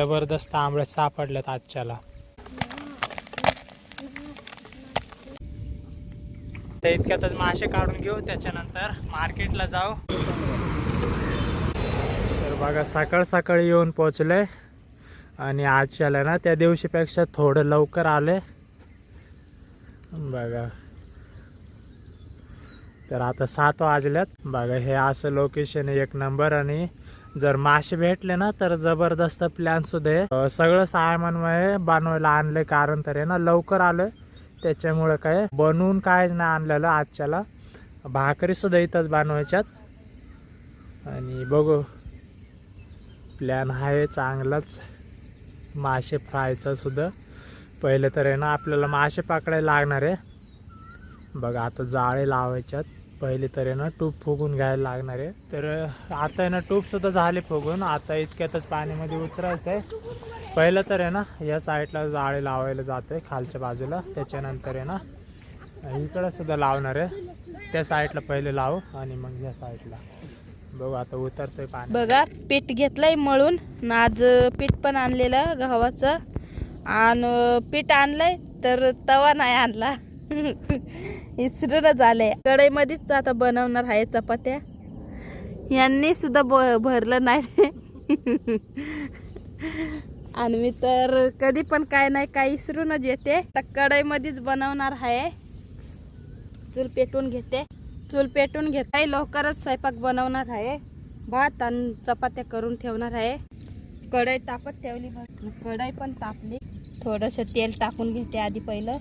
जबरदस्त आंबळे सापडलेत आजच्याला. तर इतक्यातच मासे काढून घेऊ त्याच्यानंतर मार्केटला जाऊ. तर बघा सकाळ सकाळी येऊन पोचले. आणि आजच्याला ना त्या दिवशीपेक्षा थोडं लवकर आले. बघा. तर आता सात वाजल्यात. बघा हे असं लोकेशन एक नंबर आणि जर मासे भेटले ना तर जबरदस्त प्लॅन सुद्धा आहे सगळं सामानमय बनवायला आणले कारण तर आहे ना लवकर आलं त्याच्यामुळे काय बनवून कायच नाही आणलेलं आजच्याला. भाकरी सुद्धा इथंच बनवायच्यात. आणि बघू प्लॅन आहे चांगलाच. मासे फ्रायचा सुद्धा. पहिले तर आहे ना आपल्याला मासे पकडायला लागणार आहे. बघा आता जाळे लावायच्यात. पहिले तर आहे ना टूप फुगून घ्यायला लागणार आहे. तर आता आहे ना टूपसुद्धा झाले फुगून. आता इतक्यातच पाण्यामध्ये उतरायचं आहे पहिलं तर आहे ना या साईडला जाळे लावायला जातं आहे खालच्या बाजूला. त्याच्यानंतर आहे ना इकडंसुद्धा लावणार आहे. त्या साईडला पहिले लावू आणि मग या साईडला. बघू आता उतरतोय पाणी. बघा पीठ घेतलंय मळून. आज पीठ पण आणलेलं गव्हाचं. आणि पीठ आणलंय तर तवा नाही आणला. इसरून झालंय. कढईमध्येच आता बनवणार आहे चपात्या. यांनी सुद्धा भरलं नाही. आणि मी तर कधी पण काय नाही काय इसरूनच येते. तर कढईमध्येच बनवणार आहे. चूल पेटून घेते. चूल पेटून घेताय लवकरच स्वयंपाक बनवणार आहे. भात आणि चपात्या करून ठेवणार आहे. कढई तापत ठेवली भात कढई पण तापली. थोडंसं तेल टाकून घेते आधी पहिलं.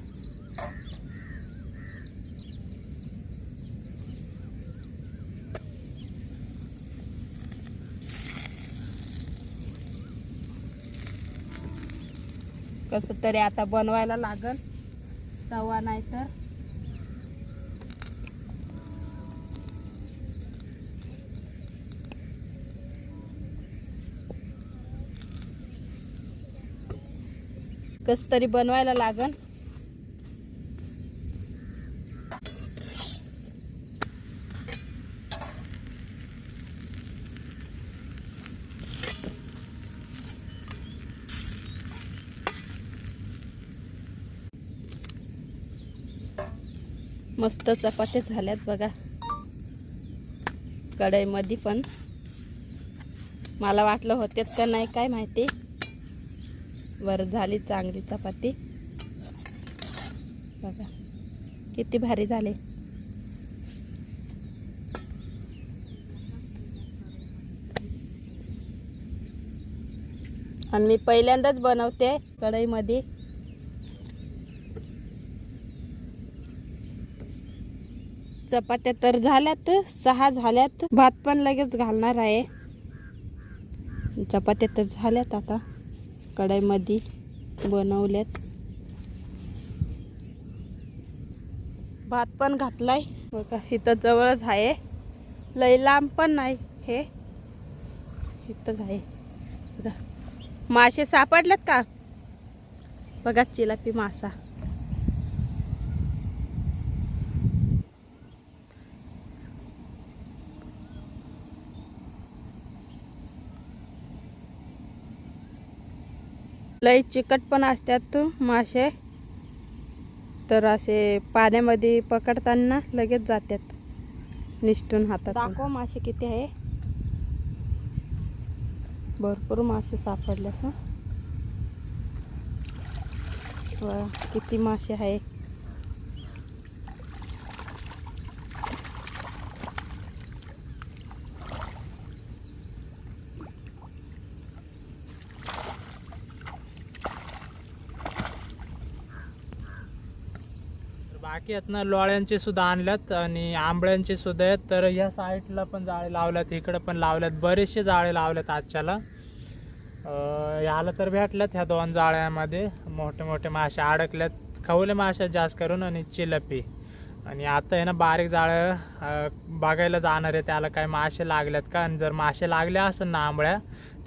कसं तरी आता बनवायला लागल. तवा नाही तर. कस तरी बनवायला लागन मस्त चपात्या झाल्यात बघा. कढईमध्ये पण. मला वाटलं होत्यात का नाही काय माहिती. बरं झाली चांगली चपाती. बघा किती भारी झाले. आणि मी पहिल्यांदाच बनवते कढईमध्ये. चपात्या तर झाल्यात सहा झाल्यात. भात पण लगेच घालणार आहे. चपात्या तर झाल्यात आता. कढईमध्ये बनवल्यात. भात पण घातलाय. बघा इथं जवळच आहे. लय लांब पण नाही हे. इथंच आहे. बघा. मासे सापडलेत का? बघा चिलापी मासा. लई चिकट पण असतात मासे. तर असे पाण्यामध्ये पकडताना लगेच जातात. निष्ठून हातात. दाखव मासे किती आहे. भरपूर मासे सापडले ना. वा किती मासे आहे तर बाकी आहेत ना लोळ्यांचे सुद्धा आणल्यात आणि आंबळ्यांचे सुद्धा आहेत. तर या साईडला पण जाळे लावल्यात इकडं पण लावल्यात बरेचसे जाळे लावल्यात आजच्याला. ह्याला तर भेटल्यात ह्या दोन जाळ्यामध्ये. मोठे मोठे मासे अडकल्यात. खवले मासे जास्त करून आणि चिलपी. आणि आता आहे ना बारीक जाळं बघायला जाणार आहे त्याला काय मासे लागल्यात का. आणि जर मासे लागले असेल ना आंबळ्या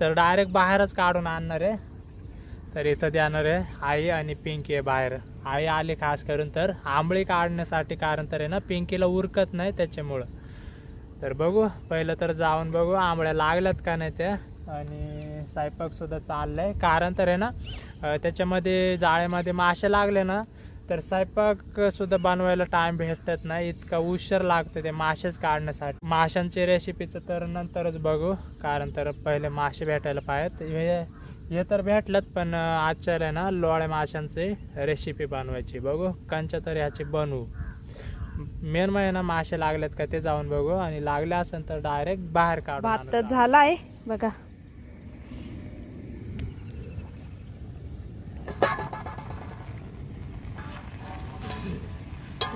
तर डायरेक्ट बाहेरच काढून आणणार आहे. तर इथं देणार आहे आई आणि पिंकी आहे बाहेर. आई आली खास करून तर. आंबळी काढण्यासाठी कारण तर आहे ना पिंकीला उरकत नाही त्याच्यामुळं. तर बघू पहिलं तर जाऊन बघू आंबळ्या लागल्यात का नाही त्या. आणि स्वयंपाक सुद्धा आहे कारण तर आहे ना त्याच्यामध्ये जाळ्यामध्ये मासे लागले ना तर स्वयंपाक सुद्धा बनवायला टाइम भेटत नाही. इतका उशीर लागतो ते मासेच काढण्यासाठी. माशांची रेसिपीचं तर नंतरच बघू. कारण तर पहिले मासे भेटायला पाहिजेत. हे तर भेटलंच पण आजच्या ना लोळ्या माशांची रेसिपी बनवायची. बघू कंच्या तर ह्याची बनवू. मेन म्हणजे ना मासे लागलेत का ते जाऊन बघू. आणि लागले असेल तर डायरेक्ट बाहेर काढू झालाय बघा.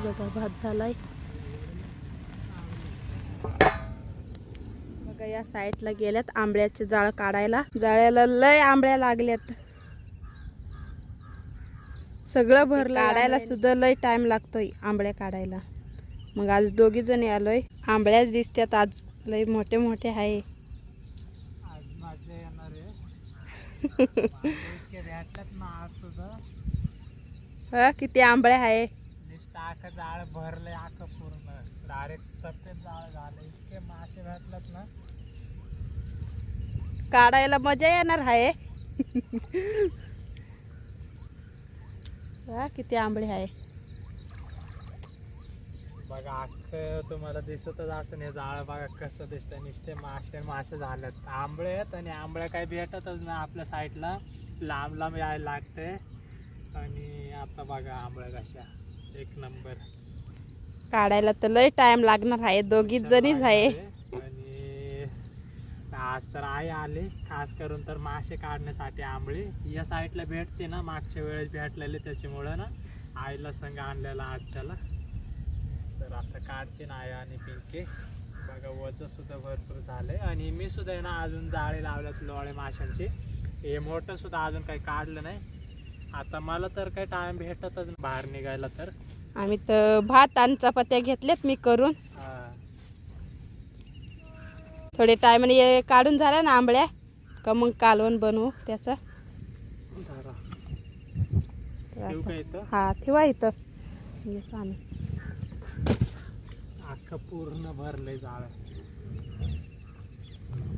बघा भात झालाय. बघा या साईडला गेल्यात आंब्याचे जाळ काढायला. जाळ्याला लय आंबळ्या लागल्यात. सगळं भरलं काढायला सुद्धा लय टाइम लागतोय आंबळ्या काढायला. मग आज दोघी जणी आलोय. आंबळ्याच दिसतात आज. लय मोठे मोठे आहे. आज माझे येणार आहे. इतके भेटतात ना आज सुद्धा. हा किती आंबळ्या आहे? आखं जाळ भरलंय आखं पूर्ण. डायरेक्ट सफेद जाळ झालं इतके मासे भेटतात ना. काढायला मजा येणार आहे किती आंबळे आहे बघा अख्खं तुम्हाला दिसतच असं हे जाळ बघा कसं दिसतंय. नुसते मासे मासे झालेत. आंबळे आहेत आणि आंबळे काही भेटतच नाही आपल्या साईडला. लांब लांब यायला लागते आणि आता बघा आंबळे कशा. एक नंबर. काढायला तर लय टाइम लागणार आहे दोघीच जणीच आहे. आज तर आई आले. खास करून तर मासे काढण्यासाठी आंबळे. या साईडला भेटते ना मागच्या वेळेस भेटलेले त्याच्यामुळं ना आईला संघ आणलेला आजच्याला. तर आता काढते ना आई आणि पिंके. बघा वजन सुद्धा भरपूर झालंय. आणि मी सुद्धा आहे ना अजून जाळे लावल्यात लोळे माशांचे. हे मोठं सुद्धा अजून काही काढलं नाही. आता मला तर काही टाइम भेटतच बाहेर निघायला तर. आम्ही तर भात आणि चपात्या घेतल्यात मी करून. थोडे टायमाने काढून झाल्या ना आंबळ्या. का मग कालवण बनवू त्याचं. हा ठेवा इथं. घेतो आम्ही. पूर्ण भरलंय जाळ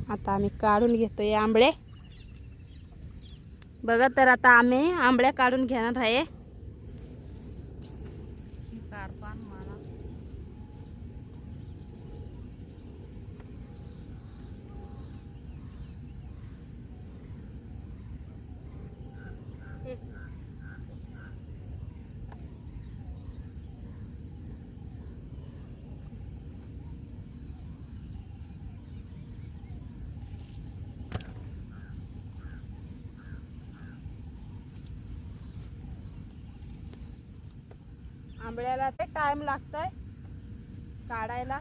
आता आम्ही काढून घेतोय आंबळे. बघा तर आता आम्ही आंबळ्या काढून घेणार आहे. आंबळ्याला ते टाइम लागतोय काढायला.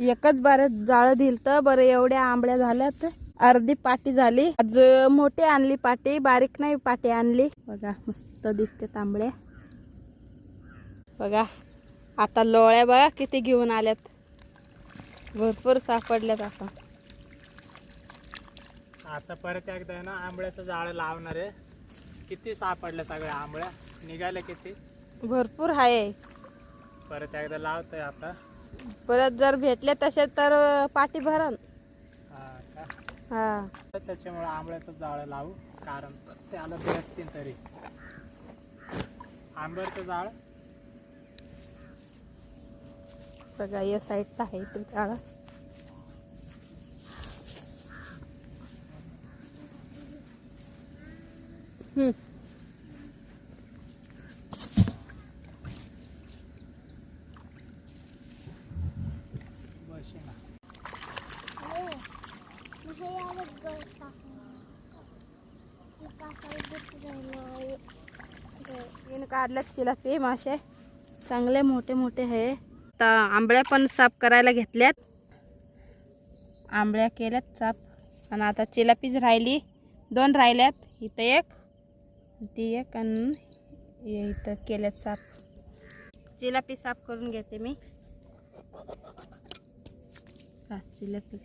एकच बार जाळं दिल तर बरं एवढ्या आंबळ्या झाल्यात. अर्धी पाटी झाली. आज मोठी आणली पाटी बारीक नाही पाटी आणली. बघा मस्त दिसते तांबड्या बघा आता लोळ्या बघा किती घेऊन आल्यात. भरपूर सापडल्यात आता. आता परत एकदा आहे ना आंबळ्याचं जाळ लावणार आहे. किती सापडल्या सगळ्या आंबळ्या निघाल्या किती? भरपूर आहे. परत एकदा लावतोय आता. परत जर भेटले तसे तर पाटी भरण. हा का? हा. तर त्याच्यामुळे आंबळ्याचं जाळ लावू कारण त्याला भेटतील तरी. आंब्याचं जाळ बघा या साईडला आहे ते जाळं हम्म बशी ना इन चिलापी मासे. चांगले मोठे मोठे आहे आता आंबळ्या पण साफ करायला घेतल्यात. आंबळ्या केल्यात साफ. आणि आता चिलापीच राहिली. दोन राहिल्यात. इथं एक ती एक आणि इथं केल्यात साफ. चिलापी साफ करून घेते मी. हा चिलापी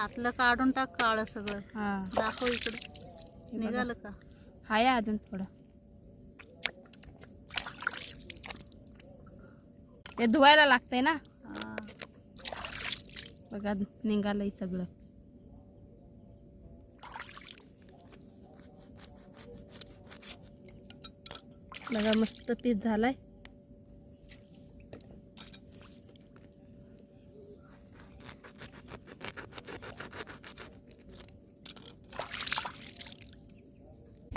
आतलं काढून टाक काळ सगळं. हा. दाखव इकडे. निघालं का? आहे अजून थोडं. ते धुवायला लागतंय ना? हा. बघा निघालंय सगळं. बघा मस्त पीस झालाय.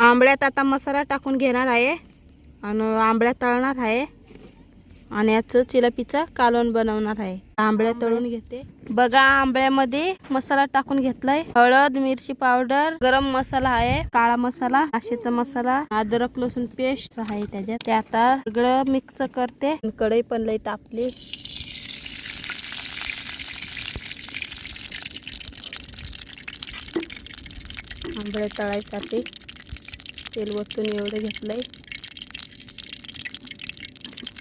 आंबळ्यात आता मसाला टाकून घेणार आहे. आणि आंबळ्या तळणार आहे. आणि याचं चिलापीचा कालवण बनवणार आहे. आंबळ्या तळून घेते. बघा आंबळ्यामध्ये मसाला टाकून घेतलाय. हळद मिरची पावडर गरम मसाला आहे. काळा मसाला आशेचा मसाला अद्रक लसूण पेस्ट आहे त्याच्यात. ते आता सगळं मिक्स करते. कढई पण लई टाकली आंबळे तळायसाठी. तेल वतून एवढं घेतलंय.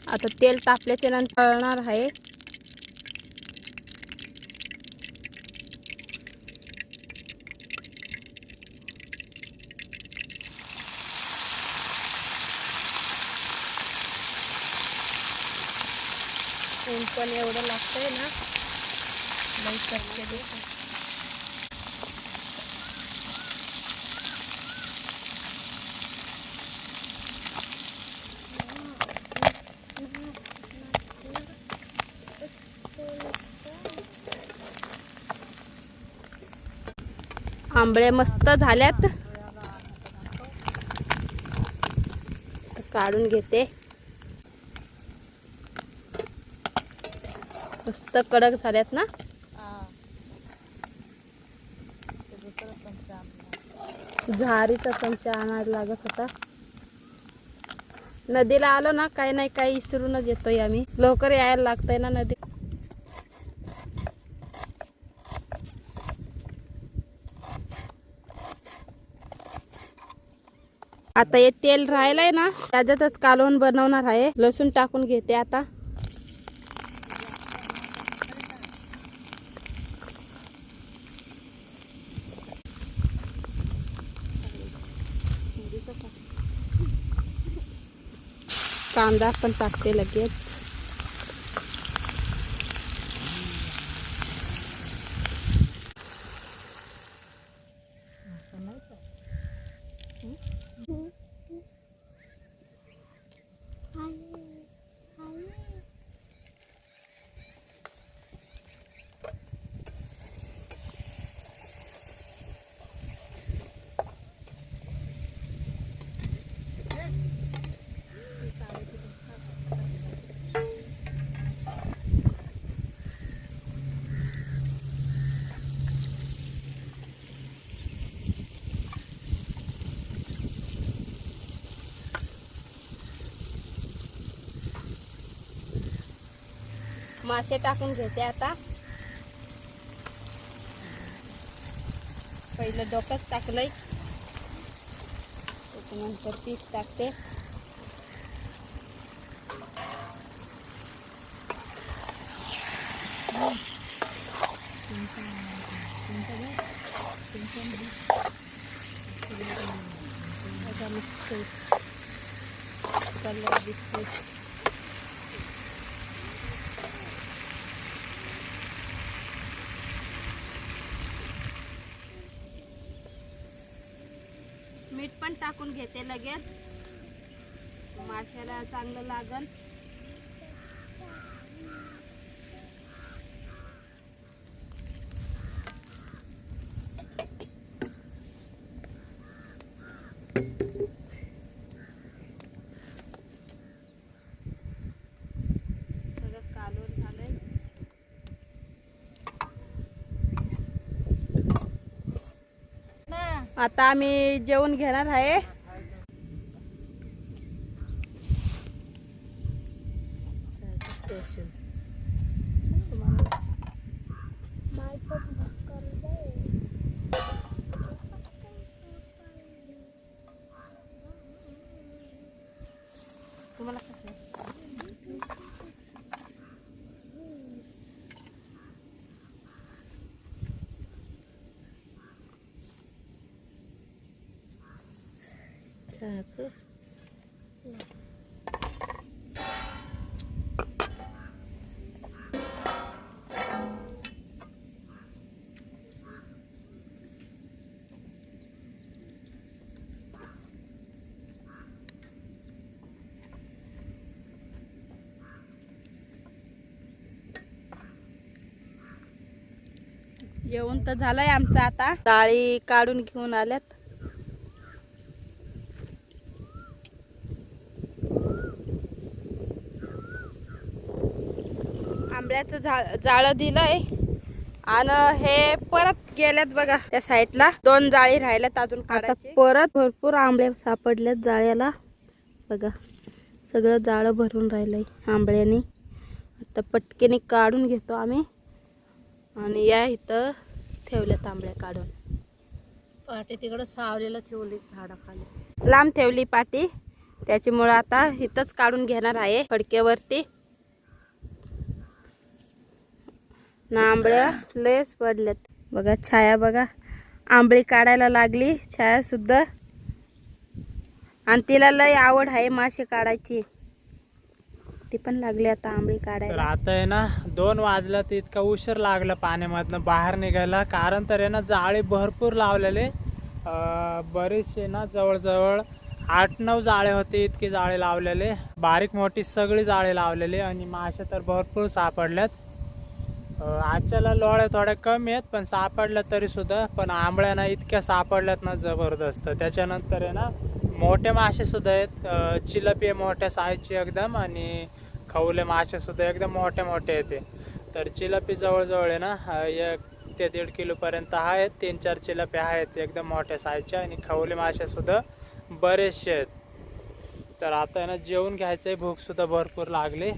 आता तेल तापल्याच्या नंतर तळणार आहे. ऊन पण एवढं लागतंय ना. लई आंबळे आंबळ्या मस्त झाल्यात. काढून घेते. मस्त कडक झाल्यात ना? झारीचा चमचा आणायला लागत होता. नदीला आलो ना काही नाही काही इसरूनच येतोय आम्ही. लवकर यायला लागतंय ना नदी. आता हे तेल राहिलंय ना त्याच्यातच कालवण बनवणार आहे. लसूण टाकून घेते आता. कांदा पण टाकते लगेच. मासे टाकून घेते आता. पहिलं डोकंच टाकलंय. त्याच्यानंतर पीस टाकते आता मस्त कलर दिसते मीठ घेते लगेच. माशाला चांगलं लागल. आता आम्ही जेवण घेणार आहे तुम्हाला कसं? जेवण तर झालंय आमचं आता. डाळी काढून घेऊन आल्यात. आंब्याचं झा जाळं दिलंय. आणि हे परत गेल्यात बघा त्या साईडला. दोन जाळी राहिल्यात अजून काढायचे. परत भरपूर आंबे सापडलेत जाळ्याला. बघा सगळं जाळं भरून राहिलंय आंबळ्याने. आता पटकेने काढून घेतो आम्ही. आणि या इथं ठेवल्यात आंबळ्या काढून. पहाटे तिकडं सावलेला ठेवली झाडाखाली. लांब ठेवली पाटी. त्याच्यामुळं आता इथंच काढून घेणार आहे फडक्यावरती ना आंबळ्या लयच पडल्यात. बघा छाया बघा. आंबळी काढायला लागली छाया सुद्धा. आणि तिला लय आवड आहे मासे काढायची. ती पण लागली आता आंबळी तर काढायला आता आहे ना दोन वाजला तर इतका उशीर लागला पाण्यामधनं बाहेर निघायला. कारण तर आहे ना जाळे भरपूर लावलेले. अं, बरेचसे ना जवळजवळ आठ नऊ जाळे होते इतके जाळे लावलेले. बारीक मोठी सगळी जाळे लावलेले आणि मासे तर भरपूर सापडल्यात. आजच्याला लोळ्या थोड्या कमी आहेत पण सापडल्या तरी सुद्धा पण आंबळ्या ना इतक्या सापडल्यात ना जबरदस्त. त्याच्यानंतर आहे ना मोठे मासे सुद्धा आहेत चिलपी आहे मोठ्या साईजची एकदम आणि खवले मासे सुद्धा एकदम मोठे मोठे येते तर चिलपी जवळजवळ आहे ना एक ते दीड किलोपर्यंत आहेत तीन चार चिलपी आहेत एकदम मोठ्या साईजचे आणि खवले मासे सुद्धा बरेचसे आहेत. तर आता आहे ना जेवण घ्यायचं आहे भूकसुद्धा भरपूर लागली.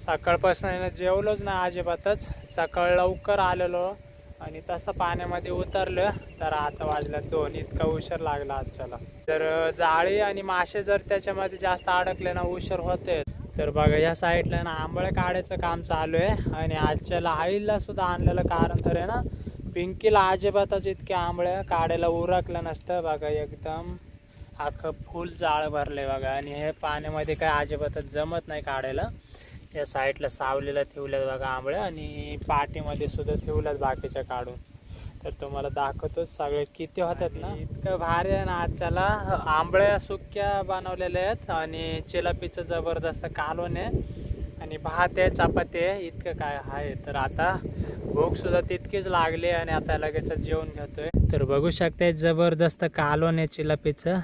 सकाळपासून जेवलोच ना अजिबातच. सकाळ लवकर आलेलो आणि तसं पाण्यामध्ये उतरलं तर आता वाजल्यात दोन. इतका उशीर लागला आजच्याला. तर जाळी आणि मासे जर त्याच्यामध्ये जास्त अडकले ना उशीर होते तर बघा या साईडला ना आंबळे काढायचं काम चालू आहे. आणि आजच्याला आईला सुद्धा आणलेलं कारण तर आहे ना पिंकीला अजिबातच इतके आंबळे काढायला उरकलं नसतं. बघा एकदम अख्खं फुल जाळ भरले बघा. आणि हे पाण्यामध्ये काय अजिबातच जमत नाही काढायला. या साईडला सावलीला ठेवल्यात बघा आंबळ्या आणि पाटीमध्ये सुद्धा ठेवल्यात बाकीच्या काढून. तर तुम्हाला दाखवतोच सगळे किती होतात ना. इतकं भारी आहे ना आजच्याला आंबळ्या सुक्या बनवलेल्या आहेत आणि चिलापीचं जबरदस्त कालवण आहे. आणि भात आहे चपाती आहे इतकं काय आहे. तर आता भूक सुद्धा तितकीच लागली आणि आता लगेच जेवण घेतोय. तर बघू शकते जबरदस्त कालवण आहे चिलापीचं.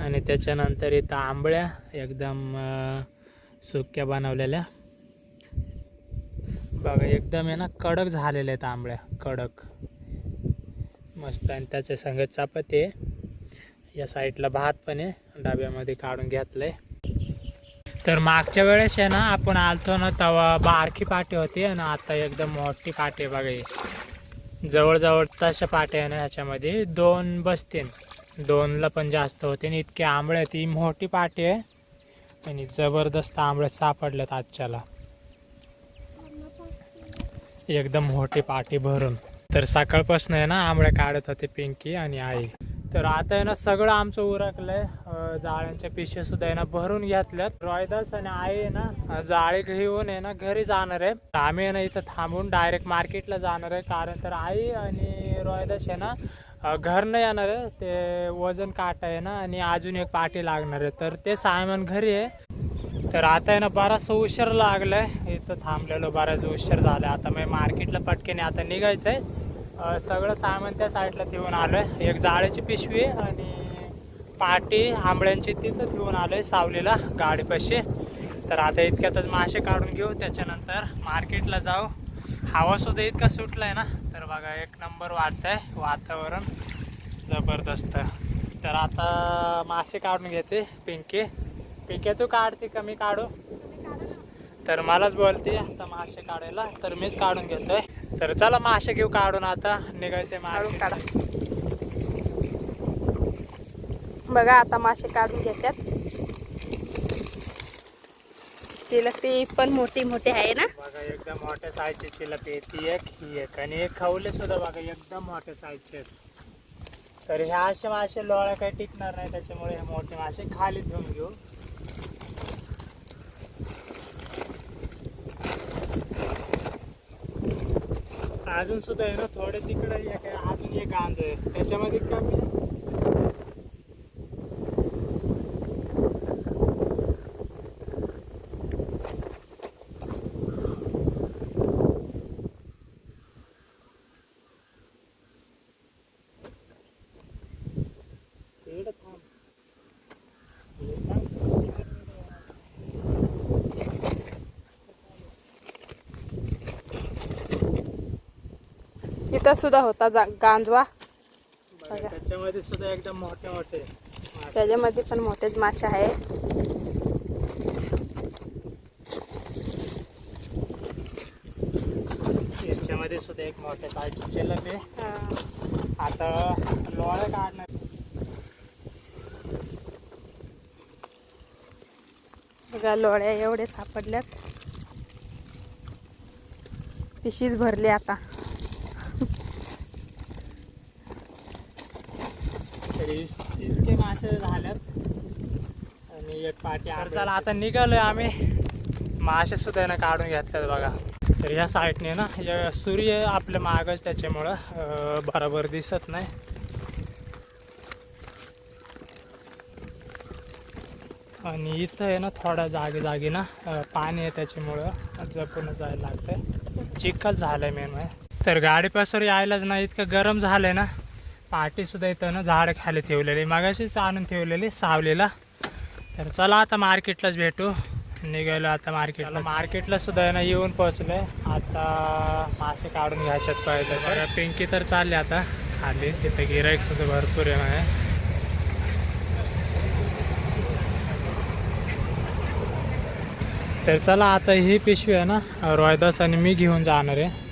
आणि त्याच्यानंतर इथं आंबळ्या एकदम सुक्या बनवलेल्या. बघा एकदम आहे ना कडक झालेल्या आहेत आंबळ्या कडक. मस्त आणि त्याच्या संगत चपाती आहे. या साईडला भात पण आहे. डब्यामध्ये काढून घेतलंय. तर मागच्या वेळेस आहे ना आपण आलतो ना तेव्हा बारकी पाटी होती आणि आता एकदम मोठी पाटी आहे बघा जवळजवळ तशा पाट्या आहे ना ह्याच्यामध्ये दोन बसतील दोनला पण जास्त होते आणि इतके आंबळे आहेत. मोठी पाटी आहे. आणि जबरदस्त आंबळे सापडलेत आजच्याला. एकदम मोठी पाठी भरून. तर सकाळपासून आहे ना आंबळे काढत होते पिंकी आणि आई. तर आता आहे ना सगळं आमचं उरकलंय. जाळ्यांच्या पिशव्या सुद्धा आहे ना भरून घेतल्यात. रॉयदास आणि आई आहे ना जाळे घेऊन आहे ना घरी जाणार आहे. आम्ही आहे ना इथं थांबून डायरेक्ट मार्केटला जाणार आहे. कारण तर आई आणि रोहिदास आहे ना घर नाही येणार आहे. ते वजन काट आहे ना आणि अजून एक पाठी लागणार आहे. तर ते सामान घरी आहे. तर आता आहे ना बराचसा उशीर लागलाय. इथं थांबलेलो बराच उशीर झालाय. आता मी मार्केटला पटकेने आता निघायचंय. आहे सगळं सामान त्या साईडला ठेवून आलोय. एक जाळ्याची पिशवी आणि पाटी आंबळ्यांची तिथं आलो आलोय सावलीला गाडीपाशी. तर आता इतक्यातच मासे काढून घेऊ. त्याच्यानंतर मार्केटला जाऊ. हवा सुद्धा इतका सुटलाय ना तर बघा एक नंबर वाटतंय वातावरण जबरदस्त. तर आता मासे काढून घेते पिंकी. पिंके तू काढते कमी काढू. तर मलाच बोलते आता मासे काढायला तर मीच काढून घेतोय. तर चला मासे घेऊ काढून आता निघायचे मारून काढा. बघा आता मासे काढून घेतात चिलपी पण मोठी मोठी आहे ना? बघा एकदम मोठ्या साईजची चिलपी ती एक ही एक. आणि एक खवले सुद्धा बघा एकदम मोठ्या साईजचे आहेत तर ह्या असे मासे लोळ्या काही टिकणार नाही त्याच्यामुळे हे मोठे मासे खाली घेऊन घेऊ. अजून सुद्धा आहे ना थोडे तिकडे एक अजून एक गांज आहे. त्याच्यामध्ये कमी तिथं सुद्धा होता गांजवा. त्याच्यामध्ये सुद्धा एकदम मोठे मोठे. त्याच्यामध्ये पण मोठेच मासे आहे याच्यामध्ये सुद्धा एक मोठे साईजची चिलप आहे आता लोळ्या काढणार. बघा लोळ्या एवढे सापडल्यात. पिशीच भरली आता तरी इतके मासे झाल्यात आणि एक पाठी तर चला आता निघालोय आम्ही. मासे सुद्धा ना काढून घेतल्यात बघा. तर या साईडने ना या सूर्य आपल्या मागच त्याच्यामुळं बरोबर दिसत नाही. आणि इथं आहे ना थोड्या जागे जागी ना पाणी आहे त्याच्यामुळं जपून जायला लागतंय. चिखल झालंय मेन आहे. तर गाडीपासून यायलाच नाही इतकं गरम झालंय ना. पाठी सुद्धा इथं ना झाड खाली ठेवलेली. मगाशीच आणून ठेवलेली सावलीला. तर चला आता मार्केटलाच भेटू. निघालो आता मार्केटला. मार्केटला सुद्धा आहे ना येऊन पोहोचलोय. आता मासे काढून घ्यायच्यात पाहिजे तर. पिंकी तर चालली आता खाली. तिथं गिराईक सुद्धा भरपूर आहे म्हणजे तर चला आता ही पिशवी आहे ना रोहिदास आणि मी घेऊन जाणार आहे.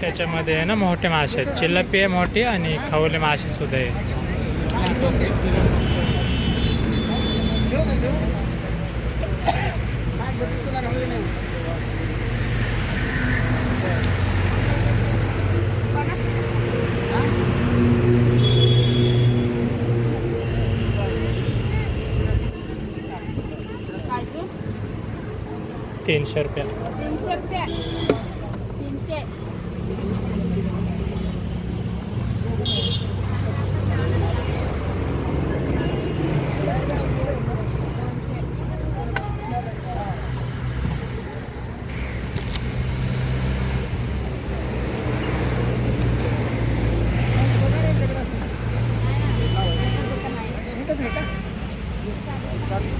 त्याच्यामध्ये आहे ना मोठे मासे आहेत. चिल्लपी आहे मोठी आणि खवले मासे सुद्धा आहे तीनशे रुपया. तीनशे रुपये तीनशे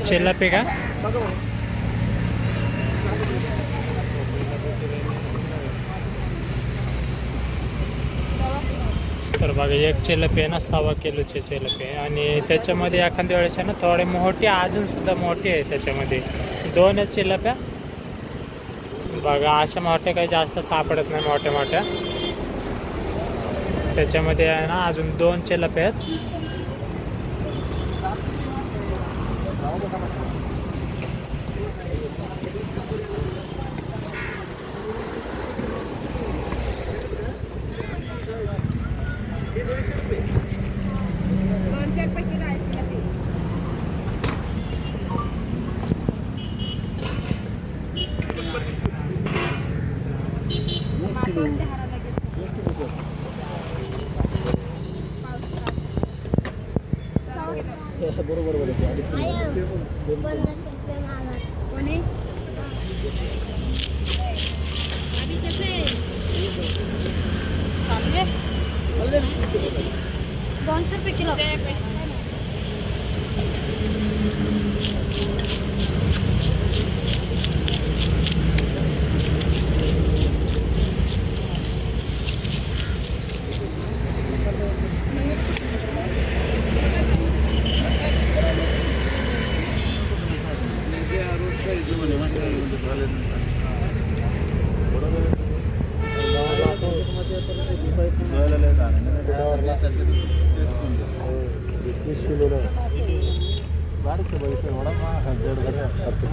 चिल्लपी का? तर बघा एक चिलपी आहे ना सव्वा किलोचे चिलपी आहे आणि त्याच्यामध्ये एखाद्या वेळेस आहे ना थोडे मोठी अजून सुद्धा मोठी आहे त्याच्यामध्ये. दोनच चिलप्या बघा अशा मोठ्या काही जास्त सापडत नाही मोठ्या मोठ्या त्याच्यामध्ये आहे ना अजून दोन चिलप्या आहेत.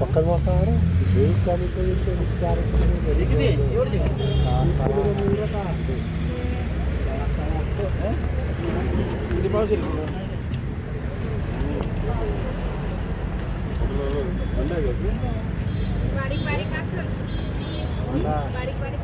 పక్కన बारीक बारीक कापून बारीक बारीक